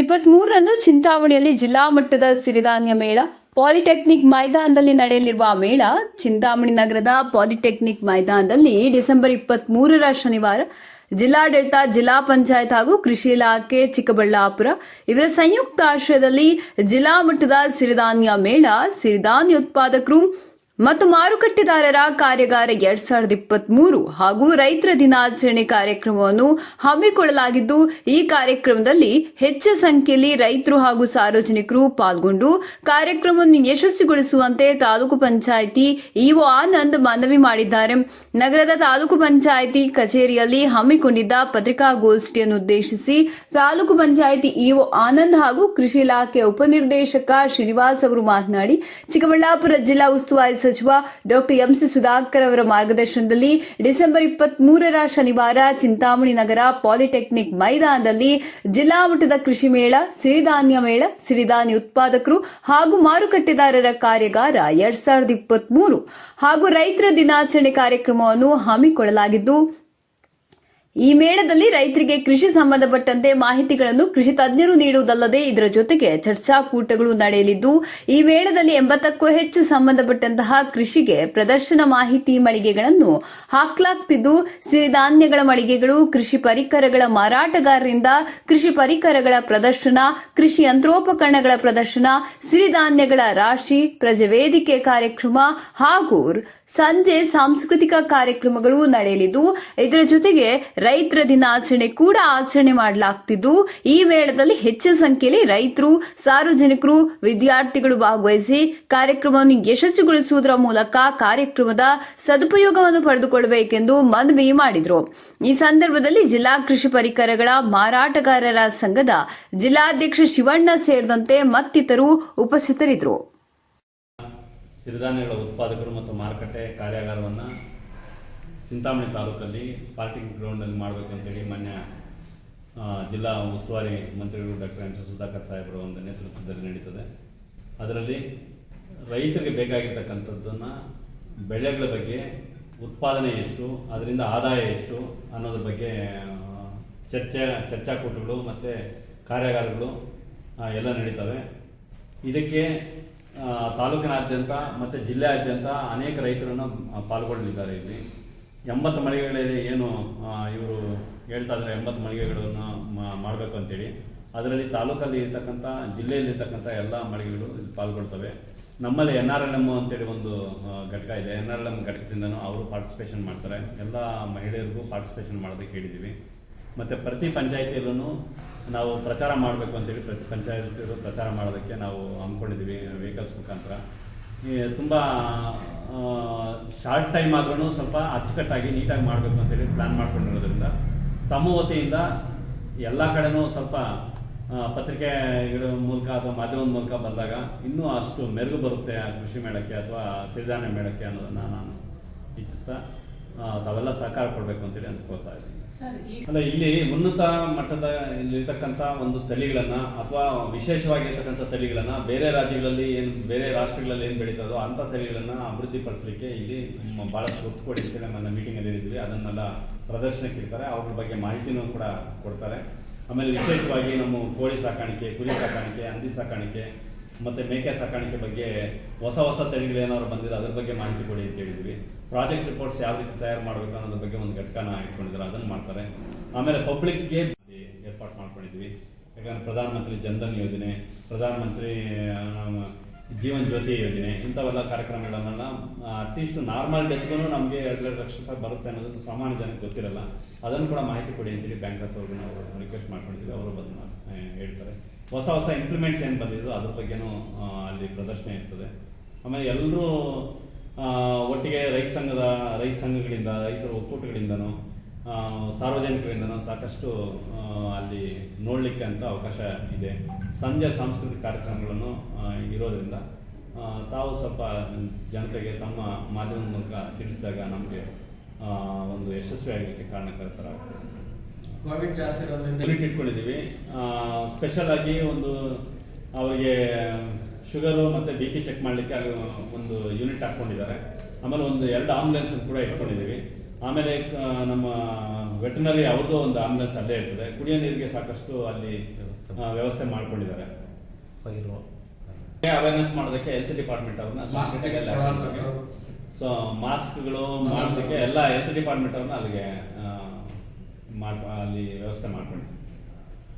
ಇಪ್ಪತ್ಮೂರರಂದು ಚಿಂತಾಮಣಿಯಲ್ಲಿ ಜಿಲ್ಲಾ ಮಟ್ಟದ ಸಿರಿಧಾನ್ಯ ಮೇಳ, ಪಾಲಿಟೆಕ್ನಿಕ್ ಮೈದಾನದಲ್ಲಿ ನಡೆಯಲಿರುವ ಮೇಳ ಚಿಂತಾಮಣಿ ನಗರದ ಪಾಲಿಟೆಕ್ನಿಕ್ ಮೈದಾನದಲ್ಲಿ ಡಿಸೆಂಬರ್ ಇಪ್ಪತ್ಮೂರರ ಶನಿವಾರ ಜಿಲ್ಲಾಡಳಿತ, ಜಿಲ್ಲಾ ಪಂಚಾಯತ್ ಹಾಗೂ ಕೃಷಿ ಇಲಾಖೆ ಚಿಕ್ಕಬಳ್ಳಾಪುರ ಇವರ ಸಂಯುಕ್ತ ಆಶ್ರಯದಲ್ಲಿ ಜಿಲ್ಲಾ ಮಟ್ಟದ ಸಿರಿಧಾನ್ಯ ಮೇಳ, ಸಿರಿಧಾನ್ಯ ಉತ್ಪಾದಕರು ಮತ್ತು ಮಾರುಕಟ್ಟೆದಾರರ ಕಾರ್ಯಾಗಾರ ಎರಡ್ ಸಾವಿರದ ಇಪ್ಪತ್ತ್ ಮೂರು ಹಾಗೂ ರೈತರ ದಿನಾಚರಣೆ ಕಾರ್ಯಕ್ರಮವನ್ನು ಹಮ್ಮಿಕೊಳ್ಳಲಾಗಿದ್ದು, ಈ ಕಾರ್ಯಕ್ರಮದಲ್ಲಿ ಹೆಚ್ಚಿನ ಸಂಖ್ಯೆಯಲ್ಲಿ ರೈತರು ಹಾಗೂ ಸಾರ್ವಜನಿಕರು ಪಾಲ್ಗೊಂಡು, ಕಾರ್ಯಕ್ರಮವನ್ನು ಯಶಸ್ವಿಗೊಳಿಸುವಂತೆ ತಾಲೂಕು ಪಂಚಾಯಿತಿ ಇಒ ಆನಂದ್ ಮನವಿ ಮಾಡಿದ್ದಾರೆ. ನಗರದ ತಾಲೂಕು ಪಂಚಾಯಿತಿ ಕಚೇರಿಯಲ್ಲಿ ಹಮ್ಮಿಕೊಂಡಿದ್ದ ಪತ್ರಿಕಾಗೋಷ್ಠಿಯನ್ನು ಉದ್ದೇಶಿಸಿ ತಾಲೂಕು ಪಂಚಾಯಿತಿ ಇಒ ಆನಂದ್ ಹಾಗೂ ಕೃಷಿ ಇಲಾಖೆ ಉಪನಿರ್ದೇಶಕ ಶ್ರೀನಿವಾಸ್ ಅವರು ಮಾತನಾಡಿ, ಚಿಕ್ಕಬಳ್ಳಾಪುರ ಜಿಲ್ಲಾ ಉಸ್ತುವಾರಿ ಸಚಿವ ಡಾಕ್ಟರ್ ಎಂಸಿ ಸುಧಾಕರ್ ಅವರ ಮಾರ್ಗದರ್ಶನದಲ್ಲಿ ಡಿಸೆಂಬರ್ ಇಪ್ಪತ್ತ್ ಮೂರರ ಶನಿವಾರ ಚಿಂತಾಮಣಿ ನಗರ ಪಾಲಿಟೆಕ್ನಿಕ್ ಮೈದಾನದಲ್ಲಿ ಜಿಲ್ಲಾ ಮಟ್ಟದ ಕೃಷಿ ಮೇಳ, ಸಿರಿಧಾನ್ಯ ಮೇಳ, ಸಿರಿಧಾನ್ಯ ಉತ್ಪಾದಕರು ಹಾಗೂ ಮಾರುಕಟ್ಟೆದಾರರ ಕಾರ್ಯಾಗಾರ ಎರಡ್ ಸಾವಿರದ ಇಪ್ಪತ್ತ್ ಹಾಗೂ ರೈತರ ದಿನಾಚರಣೆ ಕಾರ್ಯಕ್ರಮವನ್ನು ಹಮ್ಮಿಕೊಳ್ಳಲಾಗಿದ್ದು ಈ ಮೇಳದಲ್ಲಿ ರೈತರಿಗೆ ಕೃಷಿ ಸಂಬಂಧಪಟ್ಟಂತೆ ಮಾಹಿತಿಗಳನ್ನು ಕೃಷಿ ತಜ್ಞರು ನೀಡುವುದಲ್ಲದೆ ಇದರ ಜೊತೆಗೆ ಚರ್ಚಾಕೂಟಗಳು ನಡೆಯಲಿದ್ದು, ಈ ಮೇಳದಲ್ಲಿ ಎಂಬತ್ತಕ್ಕೂ ಹೆಚ್ಚು ಸಂಬಂಧಪಟ್ಟಂತಹ ಕೃಷಿಗೆ ಪ್ರದರ್ಶನ ಮಾಹಿತಿ ಮಳಿಗೆಗಳನ್ನು ಹಾಕಲಾಗ್ತಿದ್ದು, ಸಿರಿಧಾನ್ಯಗಳ ಮಳಿಗೆಗಳು, ಕೃಷಿ ಪರಿಕರಗಳ ಮಾರಾಟಗಾರರಿಂದ ಕೃಷಿ ಪರಿಕರಗಳ ಪ್ರದರ್ಶನ, ಕೃಷಿ ಯಂತ್ರೋಪಕರಣಗಳ ಪ್ರದರ್ಶನ, ಸಿರಿಧಾನ್ಯಗಳ ರಾಶಿ ಪ್ರಜವೇದಿಕೆ ಕಾರ್ಯಕ್ರಮ ಹಾಗೂ ಸಂಜೆ ಸಾಂಸ್ಕೃತಿಕ ಕಾರ್ಯಕ್ರಮಗಳು ನಡೆಯಲಿದ್ದು, ಇದರ ಜೊತೆಗೆ ರೈತರ ದಿನಾಚರಣೆ ಕೂಡ ಆಚರಣೆ ಮಾಡಲಾಗ್ತಿದ್ದು, ಈ ಮೇಳದಲ್ಲಿ ಹೆಚ್ಚಿನ ಸಂಖ್ಯೆಯಲ್ಲಿ ರೈತರು, ಸಾರ್ವಜನಿಕರು, ವಿದ್ಯಾರ್ಥಿಗಳು ಭಾಗವಹಿಸಿ ಕಾರ್ಯಕ್ರಮವನ್ನು ಯಶಸ್ವಿಗೊಳಿಸುವುದರ ಮೂಲಕ ಕಾರ್ಯಕ್ರಮದ ಸದುಪಯೋಗವನ್ನು ಪಡೆದುಕೊಳ್ಳಬೇಕೆಂದು ಮನವಿ ಮಾಡಿದರು. ಈ ಸಂದರ್ಭದಲ್ಲಿ ಜಿಲ್ಲಾ ಕೃಷಿ ಪರಿಕರಗಳ ಮಾರಾಟಗಾರರ ಸಂಘದ ಜಿಲ್ಲಾಧ್ಯಕ್ಷ ಶಿವಣ್ಣ ಸೇರಿದಂತೆ ಮತ್ತಿತರರು ಉಪಸ್ಥಿತರಿದ್ದರು. ಸಿರಿಧಾನ್ಯಗಳ ಉತ್ಪಾದಕರು ಮತ್ತು ಮಾರುಕಟ್ಟೆ ಕಾರ್ಯಾಗಾರವನ್ನು ಚಿಂತಾಮಣಿ ತಾಲೂಕಲ್ಲಿ ಪಾರ್ಟಿಂಗ್ ಗ್ರೌಂಡಲ್ಲಿ ಮಾಡಬೇಕು ಅಂತೇಳಿ ಮಾನ್ಯ ಜಿಲ್ಲಾ ಉಸ್ತುವಾರಿ ಮಂತ್ರಿಗಳು ಡಾಕ್ಟರ್ ಎಂ ಸಿ ಸುಧಾಕರ್ ಸಾಹೇಬರ ಒಂದು ನೇತೃತ್ವದಲ್ಲಿ ನಡೀತದೆ. ಅದರಲ್ಲಿ ರೈತರಿಗೆ ಬೇಕಾಗಿರ್ತಕ್ಕಂಥದ್ದನ್ನು ಬೆಳೆಗಳ ಬಗ್ಗೆ ಉತ್ಪಾದನೆ ಎಷ್ಟು, ಅದರಿಂದ ಆದಾಯ ಎಷ್ಟು ಅನ್ನೋದ್ರ ಬಗ್ಗೆ ಚರ್ಚೆ, ಚರ್ಚಾಕೂಟಗಳು ಮತ್ತು ಕಾರ್ಯಾಗಾರಗಳು ಎಲ್ಲ ನಡೀತವೆ. ಇದಕ್ಕೆ ತಾಲೂಕಿನಾದ್ಯಂತ ಮತ್ತು ಜಿಲ್ಲೆಯಾದ್ಯಂತ ಅನೇಕ ರೈತರನ್ನು ಪಾಲ್ಗೊಳ್ಳಲಿದ್ದಾರೆ ಇಲ್ಲಿ. ಎಂಬತ್ತು ಮಳಿಗೆಗಳಲ್ಲಿ ಏನು ಇವರು ಹೇಳ್ತಾ ಇದ್ದಾರೆ ಎಂಬತ್ತು ಮಳಿಗೆಗಳನ್ನು ಮಾಡಬೇಕು ಅಂತೇಳಿ. ಅದರಲ್ಲಿ ತಾಲೂಕಲ್ಲಿ ಇರ್ತಕ್ಕಂಥ, ಜಿಲ್ಲೆಯಲ್ಲಿ ಇರ್ತಕ್ಕಂಥ ಎಲ್ಲ ಮಳಿಗೆಗಳು ಇಲ್ಲಿ ಪಾಲ್ಗೊಳ್ತವೆ. ನಮ್ಮಲ್ಲಿ ಎನ್ ಆರ್ ಎಲ್ ಎಂ ಅಂತೇಳಿ ಒಂದು ಘಟಕ ಇದೆ. ಎನ್ ಆರ್ ಎಲ್ ಎಂ ಘಟಕದಿಂದನೂ ಅವರು ಪಾರ್ಟಿಸಿಪೇಷನ್ ಮಾಡ್ತಾರೆ. ಎಲ್ಲ ಮಹಿಳೆಯರಿಗೂ ಪಾರ್ಟಿಸಿಪೇಷನ್ ಮಾಡೋದಕ್ಕೆ ಹೇಳಿದ್ದೀವಿ. ಮತ್ತು ಪ್ರತಿ ಪಂಚಾಯಿತಿಯಲ್ಲೂ ನಾವು ಪ್ರಚಾರ ಮಾಡಬೇಕು ಅಂತೇಳಿ ಪ್ರತಿ ಪಂಚಾಯತಿಯಲ್ಲೂ ಪ್ರಚಾರ ಮಾಡೋದಕ್ಕೆ ನಾವು ಹಮ್ಮಿಕೊಂಡಿದ್ದೀವಿ ವೆಹಿಕಲ್ಸ್ ಮುಖಾಂತರ. ತುಂಬ ಶಾರ್ಟ್ ಟೈಮ್ ಆದ್ರೂ ಸ್ವಲ್ಪ ಅಚ್ಚುಕಟ್ಟಾಗಿ ನೀಟಾಗಿ ಮಾಡಬೇಕು ಅಂತೇಳಿ ಪ್ಲ್ಯಾನ್ ಮಾಡ್ಕೊಂಡಿರೋದ್ರಿಂದ ತಮ್ಮ ವತಿಯಿಂದ ಎಲ್ಲ ಕಡೆನೂ ಸ್ವಲ್ಪ ಪತ್ರಿಕೆಗಳ ಮೂಲಕ ಅಥವಾ ಮಾಧ್ಯಮದ ಮೂಲಕ ಬಂದಾಗ ಇನ್ನೂ ಅಷ್ಟು ಮೆರುಗು ಬರುತ್ತೆ ಆ ಕೃಷಿ ಮೇಳಕ್ಕೆ ಅಥವಾ ಸಿರಿಧಾನ್ಯ ಮೇಳಕ್ಕೆ ಅನ್ನೋದನ್ನು ನಾನು ಇಚ್ಛಿಸ್ತಾ ತಾವೆಲ್ಲ ಸಹಕಾರ ಕೊಡಬೇಕು ಅಂತೇಳಿ ಅಂದ್ಕೊಳ್ತಾ ಇದ್ದೀನಿ. ಅಲ್ಲ ಇಲ್ಲಿ ಉನ್ನತ ಮಟ್ಟದ ಇಲ್ಲಿರ್ತಕ್ಕಂಥ ಒಂದು ತಳಿಗಳನ್ನ ಅಥವಾ ವಿಶೇಷವಾಗಿರ್ತಕ್ಕಂಥ ತಳಿಗಳನ್ನ ಬೇರೆ ರಾಜ್ಯಗಳಲ್ಲಿ ಏನು ಬೇರೆ ರಾಷ್ಟ್ರಗಳಲ್ಲಿ ಏನು ಬೆಳೀತದೋ ಅಂಥ ತಳಿಗಳನ್ನ ಅಭಿವೃದ್ಧಿಪಡಿಸಲಿಕ್ಕೆ ಇಲ್ಲಿ ಭಾಳಷ್ಟು ಬಹಳಷ್ಟು ಒತ್ತು ಕೊಡಿ ಅಂತೇಳಿ ನನ್ನ ಮೀಟಿಂಗಲ್ಲಿ ಹೇಳಿದ್ವಿ. ಅದನ್ನೆಲ್ಲ ಪ್ರದರ್ಶನಕ್ಕೆ ಇರ್ತಾರೆ ಅವ್ರ ಬಗ್ಗೆ ಮಾಹಿತಿನೂ ಕೂಡ ಕೊಡ್ತಾರೆ. ಆಮೇಲೆ ವಿಶೇಷವಾಗಿ ನಮ್ಮ ಕೋಳಿ ಸಾಕಾಣಿಕೆ ಕುರಿ ಸಾಕಾಣಿಕೆ ಹಂದಿ ಸಾಕಾಣಿಕೆ ಮತ್ತು ಮೇಕೆ ಸಾಕಾಣಿಕೆ ಬಗ್ಗೆ ಹೊಸ ಹೊಸ ತಳಿಗಳು ಏನಾದ್ರು ಬಂದಿದೆ ಅದ್ರ ಬಗ್ಗೆ ಮಾಹಿತಿ ಕೊಡಿ ಅಂತ ಹೇಳಿದ್ವಿ. ಪ್ರಾಜೆಕ್ಟ್ ರಿಪೋರ್ಟ್ಸ್ ಯಾವ ರೀತಿ ತಯಾರು ಮಾಡಬೇಕು ಅನ್ನೋದ್ರ ಬಗ್ಗೆ ಒಂದು ಘಟಕನ ಇಟ್ಕೊಂಡಿದ್ದಾರೆ. ಅದನ್ನು ಮಾಡ್ತಾರೆ. ಆಮೇಲೆ ಪಬ್ಲಿಕ್ಗೆ ಏರ್ಪಾಟ್ ಮಾಡ್ಕೊಂಡಿದ್ವಿ. ಯಾಕಂದ್ರೆ ಪ್ರಧಾನಮಂತ್ರಿ ಜನ್ಧನ್ ಯೋಜನೆ, ಪ್ರಧಾನಮಂತ್ರಿ ಜೀವನ್ ಜ್ಯೋತಿ ಯೋಜನೆ, ಇಂಥವೆಲ್ಲ ಕಾರ್ಯಕ್ರಮಗಳನ್ನೆಲ್ಲ ಅಟ್ಲೀಸ್ಟ್ ನಾರ್ಮಲ್ ಡೆತ್ಗೂ ನಮಗೆ ಎರಡು ಎರಡು ಲಕ್ಷ ರೂಪಾಯಿ ಬರುತ್ತೆ ಅನ್ನೋದು ಸಾಮಾನ್ಯ ಜನಕ್ಕೆ ಗೊತ್ತಿರಲ್ಲ. ಅದನ್ನು ಕೂಡ ಮಾಹಿತಿ ಕೊಡಿ ಅಂತೇಳಿ ಬ್ಯಾಂಕರ್ಸ್ ಅವ್ರಿಗೆ ನಾವು ರಿಕ್ವೆಸ್ಟ್ ಮಾಡ್ಕೊಂಡಿದ್ವಿ ಅವರು ಬಂದು ಹೇಳ್ತಾರೆ. ಹೊಸ ಹೊಸ ಇಂಪ್ಲಿಮೆಂಟ್ಸ್ ಏನು ಬಂದಿದ್ದು ಅದ್ರ ಬಗ್ಗೆನೂ ಅಲ್ಲಿ ಪ್ರದರ್ಶನ ಇರ್ತದೆ. ಆಮೇಲೆ ಎಲ್ಲರೂ ಒಟ್ಟಿಗೆ ರೈತ ಸಂಘದ, ರೈತ ಸಂಘಗಳಿಂದ, ರೈತರ ಒಕ್ಕೂಟಗಳಿಂದನೂ ಆ, ಸಾರ್ವಜನಿಕರಿಂದನೂ ಸಾಕಷ್ಟು ಅಲ್ಲಿ ನೋಡಲಿಕ್ಕೆ ಅಂತ ಅವಕಾಶ ಇದೆ. ಸಂಜೆ ಸಾಂಸ್ಕೃತಿಕ ಕಾರ್ಯಕ್ರಮಗಳನ್ನು ಇರೋದರಿಂದ ಇರೋದ್ರಿಂದ ತಾವು ಸ್ವಲ್ಪ ಜನತೆಗೆ ತಮ್ಮ ಮಾಧ್ಯಮದ ಮೂಲಕ ತಿಳಿಸಿದಾಗ ನಮಗೆ ಒಂದು ಯಶಸ್ವಿ ಆಗಲಿಕ್ಕೆ ಕಾರಣಕರ್ತರಾಗ್ತದೆ. ಕೋವಿಡ್ ಜಾಸ್ತಿ ಇರೋದ್ರಿಂದ ಯೂನಿಟ್ ಇಟ್ಕೊಂಡಿದ್ದೀವಿ. ಸ್ಪೆಷಲ್ ಆಗಿ ಒಂದು ಅವರಿಗೆ ಶುಗರು ಮತ್ತು ಬಿ ಪಿ ಚೆಕ್ ಮಾಡಲಿಕ್ಕೆ ಅಲ್ಲಿ ಒಂದು ಯೂನಿಟ್ ಹಾಕ್ಕೊಂಡಿದ್ದಾರೆ. ಆಮೇಲೆ ಒಂದು ಎರಡು ಆಂಬುಲೆನ್ಸ್ ಕೂಡ ಇಟ್ಕೊಂಡಿದ್ದೀವಿ. ಆಮೇಲೆ ನಮ್ಮ ವೆಟನರಿ ಅವ್ರದ್ದು ಒಂದು ಆಂಬುಲೆನ್ಸ್ ಅಲ್ಲೇ ಇರ್ತದೆ. ಕುಡಿಯೋ ನೀರಿಗೆ ಸಾಕಷ್ಟು ಅಲ್ಲಿ ವ್ಯವಸ್ಥೆ ವ್ಯವಸ್ಥೆ ಮಾಡ್ಕೊಂಡಿದ್ದಾರೆ. ಫೈರು. ಅವೇರ್ನೆಸ್ ಮಾಡೋದಕ್ಕೆ ಹೆಲ್ತ್ ಡಿಪಾರ್ಟ್ಮೆಂಟ್ ಅವ್ರನ್ನ. ಸೊ ಮಾಸ್ಕ್ಗಳು ಮಾಡೋದಕ್ಕೆ ಎಲ್ಲ ಹೆಲ್ತ್ ಡಿಪಾರ್ಟ್ಮೆಂಟ್ ಅವ್ರನ್ನ ಅಲ್ಲಿಗೆ ಅಲ್ಲಿ ವ್ಯವಸ್ಥೆ ಮಾಡ್ಕೊಂಡಿದ್ದಾರೆ.